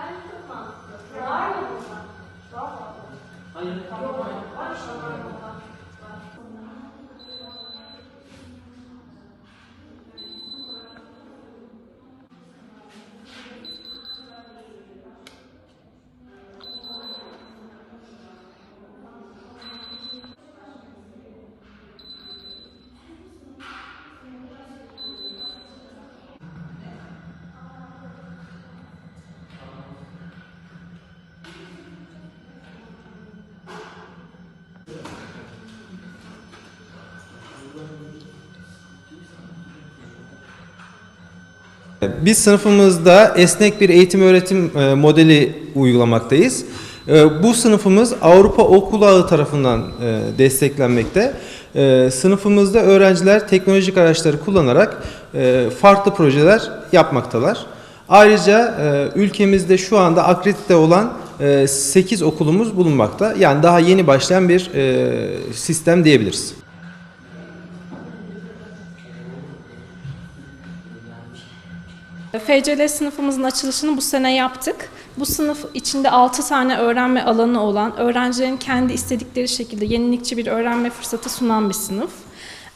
Hayır. Hayır. Hayır. Hayır. Hayır. Biz sınıfımızda esnek bir eğitim öğretim e, modeli uygulamaktayız. E, Bu sınıfımız Avrupa Okul Ağı tarafından e, desteklenmekte. Sınıfımızda öğrenciler teknolojik araçları kullanarak farklı projeler yapmaktalar. Ayrıca ülkemizde şu anda akredite olan 8 okulumuz bulunmakta. Yani daha yeni başlayan bir sistem diyebiliriz. FCL sınıfımızın açılışını bu sene yaptık. Bu sınıf içinde 6 tane öğrenme alanı olan, öğrencilerin kendi istedikleri şekilde yenilikçi bir öğrenme fırsatı sunan bir sınıf.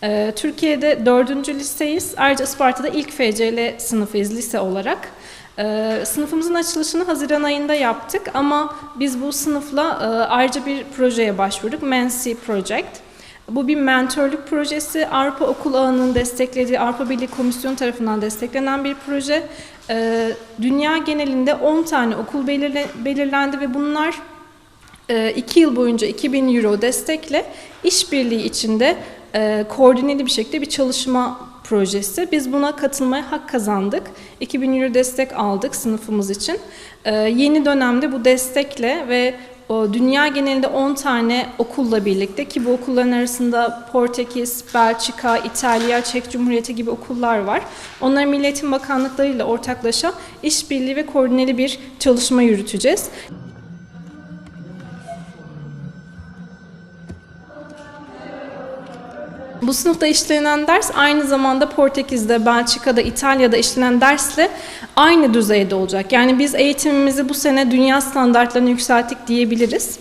Ee, Türkiye'de dördüncü liseyiz. Ayrıca Isparta'da ilk FCL sınıfıyız lise olarak. Ee, sınıfımızın açılışını Haziran ayında yaptık ama biz bu sınıfla e, ayrıca bir projeye başvurduk. Mensi Project. Bu bir mentorluk projesi. Avrupa Okul Ağı'nın desteklediği Avrupa Birliği Komisyonu tarafından desteklenen bir proje. Ee, dünya genelinde 10 tane okul belirle, belirlendi ve bunlar 2 yıl boyunca 2000 euro destekle işbirliği içinde e, koordineli bir şekilde bir çalışma projesi. Biz buna katılmaya hak kazandık. 2000 euro destek aldık sınıfımız için. Ee, yeni dönemde bu destekle ve dünya genelinde 10 tane okulla birlikte ki bu okulların arasında Portekiz, Belçika, İtalya, Çek Cumhuriyeti gibi okullar var. Onların Milli Eğitim Bakanlıklarıyla ortaklaşa işbirliği ve koordineli bir çalışma yürüteceğiz. Bu sınıfta işlenen ders aynı zamanda Portekiz'de, Belçika'da, İtalya'da işlenen dersle aynı düzeyde olacak. Yani biz eğitimimizi bu sene dünya standartlarına yükselttik diyebiliriz.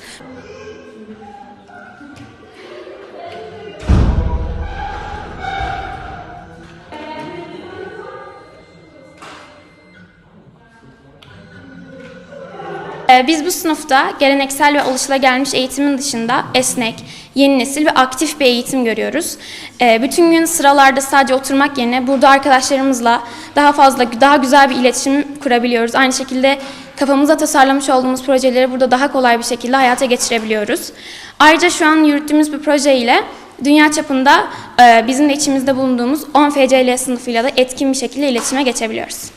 Biz bu sınıfta geleneksel ve alışılagelmiş eğitimin dışında esnek, yeni nesil ve aktif bir eğitim görüyoruz. Ee, Bütün gün sıralarda sadece oturmak yerine burada arkadaşlarımızla daha fazla, daha güzel bir iletişim kurabiliyoruz. Aynı şekilde kafamıza tasarlamış olduğumuz projeleri burada daha kolay bir şekilde hayata geçirebiliyoruz. Ayrıca şu an yürüttüğümüz bir proje ile dünya çapında e, bizim de içimizde bulunduğumuz 10 FCL sınıfıyla da etkin bir şekilde iletişime geçebiliyoruz.